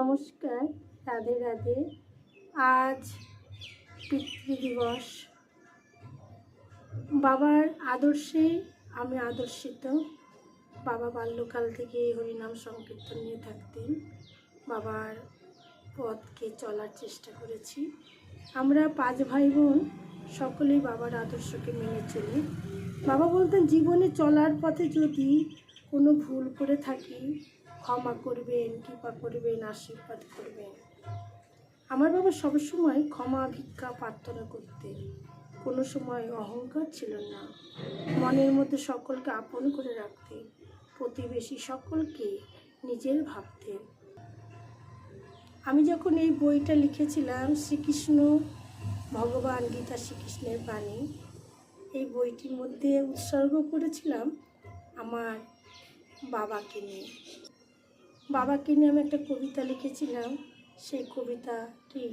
নমস্কার, রাধে রাধে। আজ পিতৃদিবস বাবার আদর্শে আমি আদর্শিত। বাবা বাল্যকাল থেকে হরিনাম সংকীর্তন নিয়ে থাকতেন। বাবার পথকে চলার চেষ্টা করেছি। আমরা পাঁচ ভাই বোন সকলেই বাবার আদর্শকে মেনে চলি। বাবা বলতেন, জীবনে চলার পথে যদি কোনো ভুল করে থাকি ক্ষমা করবেন, কৃপা করবেন, আশীর্বাদ করবেন। আমার বাবা সবসময় ক্ষমা, ভিক্ষা, প্রার্থনা করতেন কোনো সময় অহংকার ছিল না। মনের মধ্যে সকলকে আপন করে রাখতেন প্রতিবেশী সকলকে নিজের ভাবতেন আমি যখন এই বইটা লিখেছিলাম, শ্রীকৃষ্ণ ভগবান গীতা শ্রীকৃষ্ণের বাণী, এই বইটির মধ্যে উৎসর্গ করেছিলাম আমার বাবাকে নিয়ে। বাবাকে নিয়ে আমি একটা কবিতা লিখেছিলাম। সেই কবিতাটি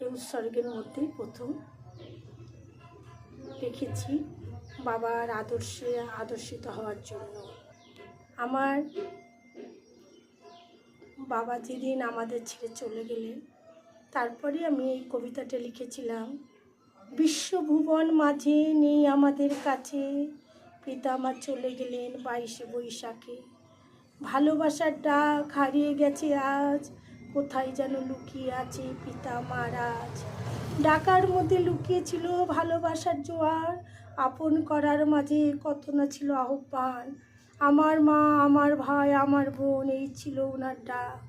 এই উৎসর্গের মধ্যেই প্রথম লিখেছি। বাবার আদর্শে আদর্শিত হওয়ার জন্য। আমার বাবা যেদিন আমাদের ছেড়ে চলে গেলেন, তারপরে আমি এই কবিতাটা লিখেছিলাম। বিশ্বভুবন মাঝে নেই আমাদের কাছে পিতা আমার চলে গেলেন বাইশে বৈশাখে। ভালোবাসার ডাক হারিয়ে গেছে আজ। কোথায় যেন লুকিয়ে আছে পিতা মহারাজ। ডাকার মধ্যে লুকিয়ে ছিল ভালোবাসার জোয়ার। আপন করার মাঝে কত না ছিল আহ্বান। আমার মা, আমার ভাই, আমার বোন, এই ছিল ওনার ডাক।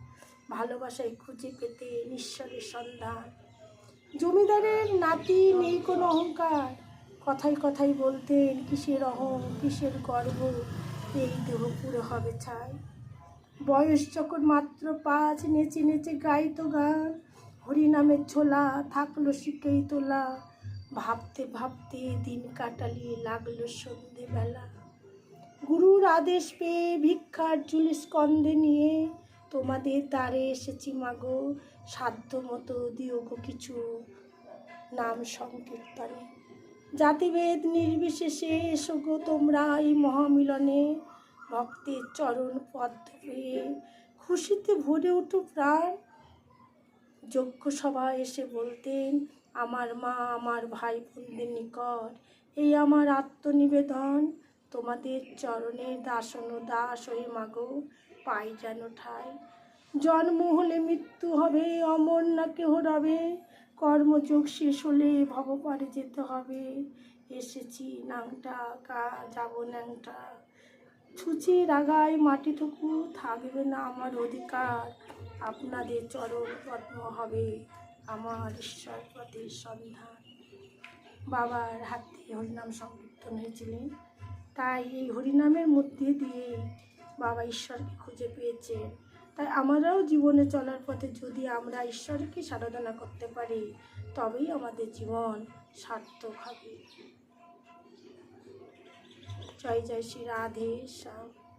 ভালোবাসায় খুঁজে পেতে ঈশ্বরের সন্ধান। জমিদারের নাতি নেই কোনো অহংকার। কথায় কথায় বলতেন, কিসের অহং, কিসের গর্ব? এই দেহ পুরো হবে ছাই। বয়স যখন মাত্র পাঁচ, নেচে নেচে গাইতো গান হরিনামের ছোলা থাকল শিখেই তোলা। ভাবতে ভাবতে দিন কাটালিয়ে লাগল সন্ধেবেলা। গুরুর আদেশ পেয়ে ভিক্ষার ঝুলি স্কন্ধে নিয়ে, তোমাদের দ্বারে এসেছি মাগো সাধ্য মতো দিও গো কিছু নাম সংকীর্তনে। জাতিভেদ নির্বিশেষে এসো গো তোমরা এই মহামিলনে। ভক্তের চরণ পদ্ম পেয়ে খুশিতে ভরে উঠো প্রাণ। যজ্ঞ সভায় এসে বলতেন, আমার মা, আমার ভাই বোনদের নিকট, এই আমার আত্মনিবেদন। তোমাদের চরণে দাসন দাস হয়ে মাগো, পাই যেন ঠাই। জন্ম হলে মৃত্যু হবে, অমর না কেহ রবে। কর্মযোগ শেষ হলে ভবপারে যেতে হবে। এসেছি, নাংটা, কা, যাব ন্যাংটা। ছুচি রাগায় মাটিটুকু থাকবে না আমার অধিকার। আপনাদের চরণ পদ্ম হবে আমার ঈশ্বর পথের সন্ধান। বাবার হাত দিয়ে হরিনাম সংকীর্তন হয়েছিলেন। তাই এই হরিনামের মধ্যে দিয়ে বাবা ঈশ্বরকে খুঁজে পেয়েছেন। তাই আমরাও জীবনে চলার পথে যদি আমরা ঈশ্বরকে সাধনা করতে পারি, তবেই আমাদের জীবন সার্থক হবে। জয় জয় শ্রী রাধে শ্যাম।